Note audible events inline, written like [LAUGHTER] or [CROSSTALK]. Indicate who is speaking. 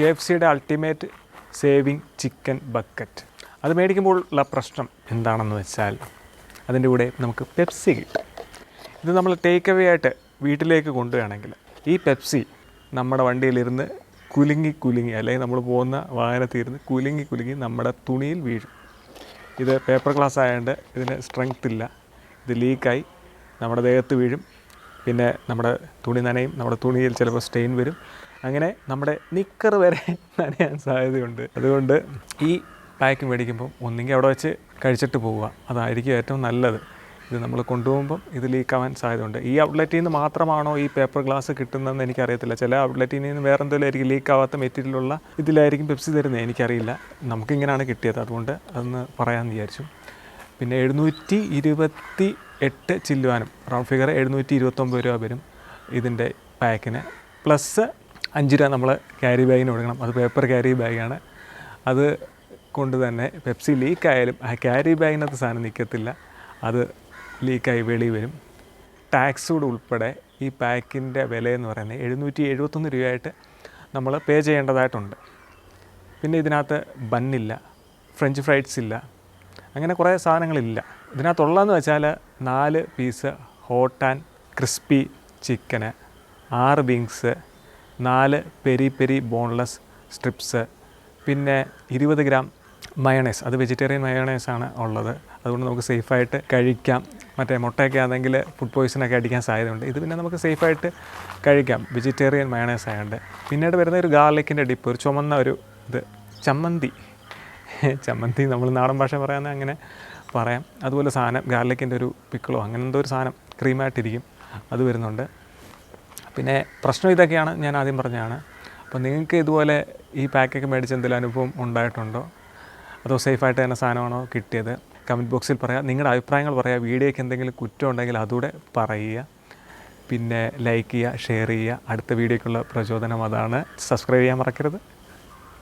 Speaker 1: K F സിയുടെ ultimate saving chicken bucket അത് മേടിക്കുമ്പോൾ ഉള്ള പ്രശ്നം എന്താണെന്ന് വെച്ചാൽ അതിന്റെ കൂടെ നമുക്ക് പെപ്സി കിട്ടും. ഇത് നമ്മൾ ടേക്ക് അവേ ആയിട്ട് വീട്ടിലേക്ക് കൊണ്ടുവരികയാണെങ്കിൽ ഈ പെപ്സി നമ്മുടെ വണ്ടിയിലിരുന്ന് കുലുങ്ങി കുലുങ്ങി അല്ലെങ്കിൽ നമ്മൾ പോകുന്ന വാഹനത്തിരുന്ന് കുലുങ്ങി കുലുങ്ങി നമ്മുടെ തുണിയിൽ വീഴും. ഇത് പേപ്പർ ഗ്ലാസ് ആയതുകൊണ്ട് ഇതിന് സ്ട്രെങ്ത് ഇല്ല. ഇത് ലീക്കായി നമ്മുടെ ദേഹത്ത് വീഴും. പിന്നെ നമ്മുടെ തുണി നനയും നമ്മുടെ തുണിയിൽ ചിലപ്പോൾ സ്റ്റെയിൻ വരും. അങ്ങനെ നമ്മുടെ നിക്കർ വരെ [LAUGHS] നനയാൻ സാധ്യതയുണ്ട്. അതുകൊണ്ട് ഈ പാക്ക് മേടിക്കുമ്പോൾ ഒന്നെങ്കിൽ അവിടെ വെച്ച് കഴിച്ചിട്ട് പോവുക. അതായിരിക്കും ഏറ്റവും നല്ലത്. ഇത് നമ്മൾ കൊണ്ടുപോകുമ്പം ഇത് ലീക്കാവാൻ സാധ്യതയുണ്ട്. ഈ ഔട്ട്ലെറ്റിൽ നിന്ന് മാത്രമാണോ ഈ പേപ്പർ ഗ്ലാസ് കിട്ടുന്നതെന്ന് എനിക്കറിയത്തില്ല. ചില ഔട്ട്ലെറ്റിൽ നിന്ന് വേറെ എന്തെങ്കിലും ആയിരിക്കും ലീക്കാവാത്ത മെറ്റീരിയലുള്ള ഇതിലായിരിക്കും പെപ്സി തരുന്നത്. എനിക്കറിയില്ല. നമുക്കിങ്ങനെയാണ് കിട്ടിയത്. അതുകൊണ്ട് അതൊന്ന് പറയാമെന്ന് വിചാരിച്ചു. പിന്നെ എഴുന്നൂറ്റി ഇരുപത്തി എട്ട് ചില്ലുവാനും റൗണ്ട് ഫിഗർ എഴുന്നൂറ്റി ഇരുപത്തൊമ്പത് രൂപ വരും ഇതിന്റെ പാക്കിന്. പ്ലസ് അഞ്ച് രൂപ നമ്മൾ ക്യാരി ബാഗിന് കൊടുക്കണം. അത് പേപ്പർ ക്യാരി ബാഗാണ് അത് കൊണ്ട് തന്നെ പെപ്സി ലീക്കായാലും ആ ക്യാരി ബാഗിനകത്ത് സാധനം നിൽക്കത്തില്ല അത് ലീക്കായി വെളി വരും. ടാക്സോട് ഉൾപ്പെടെ ഈ പാക്കിന്റെ വിലയെന്ന് പറയുന്നത് എഴുന്നൂറ്റി എഴുപത്തൊന്ന് രൂപയായിട്ട് നമ്മൾ പേ ചെയ്യേണ്ടതായിട്ടുണ്ട്. പിന്നെ ഇതിനകത്ത് ബണ്ണില്ല ഫ്രഞ്ച് ഫ്രൈഡ്സ് ഇല്ല അങ്ങനെ കുറേ സാധനങ്ങളില്ല. ഇതിനകത്തുള്ളതെന്ന് വെച്ചാൽ നാല് പീസ് ഹോട്ട് ആൻഡ് ക്രിസ്പി ചിക്കന് ആറ് വിങ്സ് നാല് പെരി പെരി ബോൺലെസ് സ്ട്രിപ്സ് പിന്നെ ഇരുപത് ഗ്രാം മയണൈസ് അത് വെജിറ്റേറിയൻ മയണൈസ് ആണ് ഉള്ളത്. അതുകൊണ്ട് നമുക്ക് സേഫായിട്ട് കഴിക്കാം. മറ്റേ മുട്ടയൊക്കെ ആണെങ്കിൽ ഫുഡ് പോയ്സണൊക്കെ അടിക്കാൻ സാധ്യതയുണ്ട്. ഇത് പിന്നെ നമുക്ക് സേഫായിട്ട് കഴിക്കാം. വെജിറ്റേറിയൻ മയണൈസ് ആയതുകൊണ്ട് പിന്നീട് വരുന്ന ഒരു ഗാർലിക്കിന്റെ ഡിപ്പ് ഒരു ചുമന്ന ഒരു ഇത്. ചമ്മന്തി. [LAUGHS] ചമ്മന്തി നമ്മൾ നാടൻ ഭാഷ പറയാമെന്ന് അങ്ങനെ പറയാം. അതുപോലെ സാധനം ഗാർലിക്കിന്റെ ഒരു പിക്കിളോ അങ്ങനെ എന്തോ ഒരു സാധനം ക്രീമായിട്ടിരിക്കും. അത് വരുന്നുണ്ട്. പിന്നെ പ്രശ്നം ഇതൊക്കെയാണ് ഞാൻ ആദ്യം പറഞ്ഞതാണ്. അപ്പോൾ നിങ്ങൾക്ക് ഇതുപോലെ ഈ പാക്കൊക്കെ മേടിച്ച് എന്തെങ്കിലും അനുഭവം ഉണ്ടായിട്ടുണ്ടോ? അതോ സേഫായിട്ട് തന്നെ സാധനമാണോ കിട്ടിയത്? കമന്റ് ബോക്സിൽ പറയാം. നിങ്ങളുടെ അഭിപ്രായങ്ങൾ പറയാം. വീഡിയോയ്ക്ക് എന്തെങ്കിലും കുറ്റം ഉണ്ടെങ്കിൽ അതുകൂടെ പറയുക. പിന്നെ ലൈക്ക് ചെയ്യുക ഷെയർ ചെയ്യുക. അടുത്ത വീഡിയോയ്ക്കുള്ള പ്രചോദനം അതാണ്. സബ്സ്ക്രൈബ് ചെയ്യാൻ മറക്കരുത്.